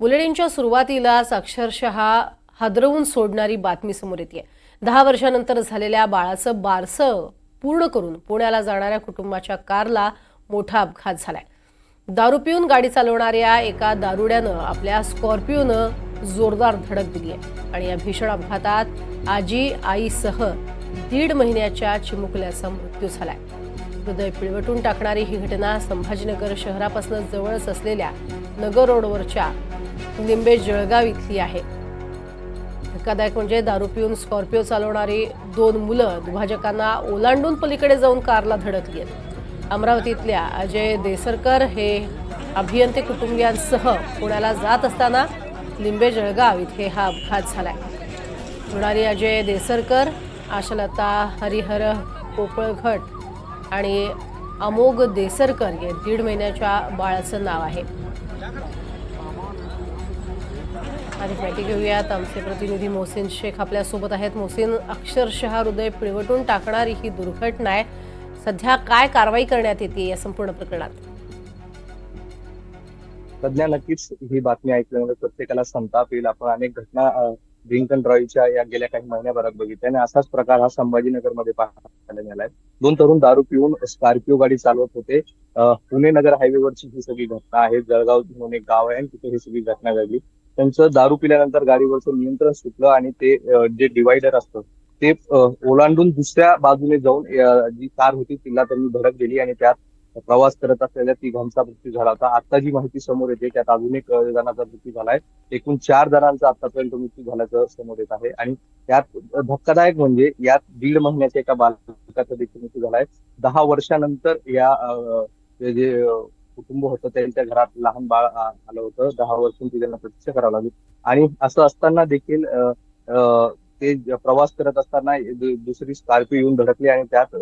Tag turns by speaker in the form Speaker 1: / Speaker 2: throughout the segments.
Speaker 1: बुलेटिनच्या सुरुवातीलाच अक्षरशः हादरवून सोडणारी बातमी समोर येते दहा वर्षानंतर झालेल्या बाळाचं बारसं पूर्ण करून पुण्याला जाणाऱ्या कुटुंबाच्या कारला मोठा अपघात झालाय. दारू पिऊन गाडी चालवणाऱ्या एका दारुड्यानं आपल्या स्कॉर्पिओनं जोरदार धडक दिली आहे आणि या भीषण अपघातात आजी आईसह दीड महिन्याच्या चिमुकल्याचा मृत्यू झालाय. हृदय पिळवटून टाकणारी ही घटना संभाजीनगर शहरापासून जवळच असलेल्या नगर रोडवरच्या लिंबे जळगाव इथली आहे. धक्कादायक म्हणजे दारू पिऊन स्कॉर्पिओ चालवणारी दोन मुलं दुभाजकांना ओलांडून पलीकडे जाऊन कारला धडकली आहेत अमरावतीतल्या अजय देसरकर हे अभियंते कुटुंबियांसह पुण्याला जात असताना लिंबे जळगाव इथे हा अपघात झालाय. होणारी अजय देसरकर आशालता हरिहर पोपळघट आणि अमोग देसरकर हे दीड महिन्याच्या बाळाचं नाव आहे. अधिक माहिती घेऊयात. आमचे प्रतिनिधी मोहसिन शेख आपल्यासोबत आहेत. मोहसिन अक्षरशः हृदय पिळवटून टाकणारी ही दुर्घटना आहे. सध्या काय कारवाई करण्यात येते या संपूर्ण प्रकरणात?
Speaker 2: सध्या नक्कीच ही बातमी ऐकल्यामुळे प्रत्येकाला संताप येईल. आपण अनेक घटना ड्रिंकन ड्रॉईच्या या गेल्या काही महिन्याभरात बघितल्या आणि असाच प्रकार हा संभाजीनगरमध्ये पाहायला मिळालाय. दोन तरुण दारू पिऊन स्कॉर्पिओ गाडी चालवत होते. पुणे नगर हायवेवरची ही सगळी घटना आहे. जळगाव म्हणून एक गाव आहे आणि तिथे ही सगळी घटना घडली. त्यांचं दारू पिल्यानंतर गाडीवरचं नियंत्रण सुटलं आणि ते जे डिवायडर असतं ते ओलांडून दुसऱ्या बाजूने जाऊन जी कार होती तिला त्यांनी धडक दिली आणि त्यात प्रवास करत असलेल्या ती घमचा मृत्यू झाला होता. आता जी माहिती समोर येते त्यात अजून एक जणांचा मृत्यू झालाय. एकूण चार जणांचा आतापर्यंत मृत्यू झाल्याचं समोर येत आहे. आणि त्यात धक्कादायक म्हणजे यात दीड महिन्याच्या एका बालकाचा देखील मृत्यू झालाय. दहा वर्षानंतर या जे कुटुंब होतं त्यांच्या घरात लहान बाळ आलं होतं. दहा वर्षांची त्यांना प्रतीक्षा करावी लागली. आणि असं असताना देखील ते प्रवास करत असताना दुसरी स्कॉर्पिओ येऊन धडकली आणि त्यात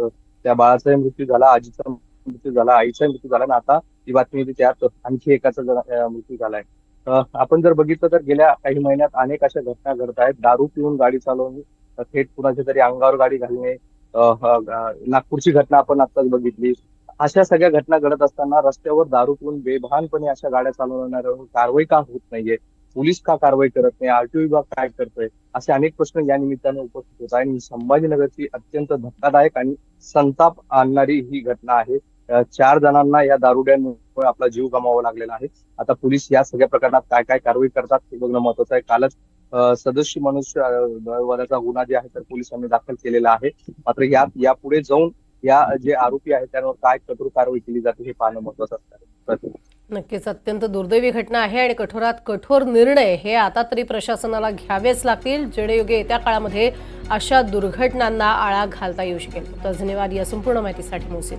Speaker 2: त्या बाळाचाही मृत्यू झाला आजीचा मृत्यू झाला आईचा मृत्यू झाला. आणि आता ही बातमी त्यात आणखी एकाचा मृत्यू झालाय. आपण जर बघितलं तर गेल्या काही महिन्यात अनेक अशा घटना घडत आहेत. दारू पिऊन गाडी चालवणे थेट कुणाच्या तरी अंगावर गाडी घालणे नागपूरची घटना आपण आताच बघितली. अशा सगळ्या घटना घडत असताना रस्त्यावर दारू पिऊन बेभानपणे अशा गाड्या चालवणाऱ्यावर कारवाई का होत नाहीये? पोलीस का कारवाई करत नाही? आरटीओ विभाग काय करतोय? असे अनेक प्रश्न या निमित्तानं उपस्थित होत आहे आणि संभाजीनगरची अत्यंत धक्कादायक आणि संताप आणणारी ही घटना आहे. चार जणांना या दारुड्यांमुळे आपला जीव गमावा लागलेला आहे. आता पोलीस या सगळ्या प्रकरणात काय काय कारवाई करतात हे बघणं महत्वाचं आहे. कालच सदस्य मनुष्य अं, गुन्हा जे आहे तर पोलिसांनी दाखल केलेला आहे. मात्र यात यापुढे जाऊन या जे आरोपी आहेत त्यांवर काय कठोर कारवाई केली जाते हे पाहणं महत्वाचं असणार
Speaker 1: नक्कीच अत्यंत दुर्दैवी घटना आहे आणि कठोरात कठोर निर्णय हे आता तरी प्रशासनाला घ्यावेच लागतील. जेणेयोगे येत्या काळामध्ये अशा दुर्घटनांना आळा घालता येऊ शकेल. धन्यवाद या संपूर्ण माहितीसाठी मोसेल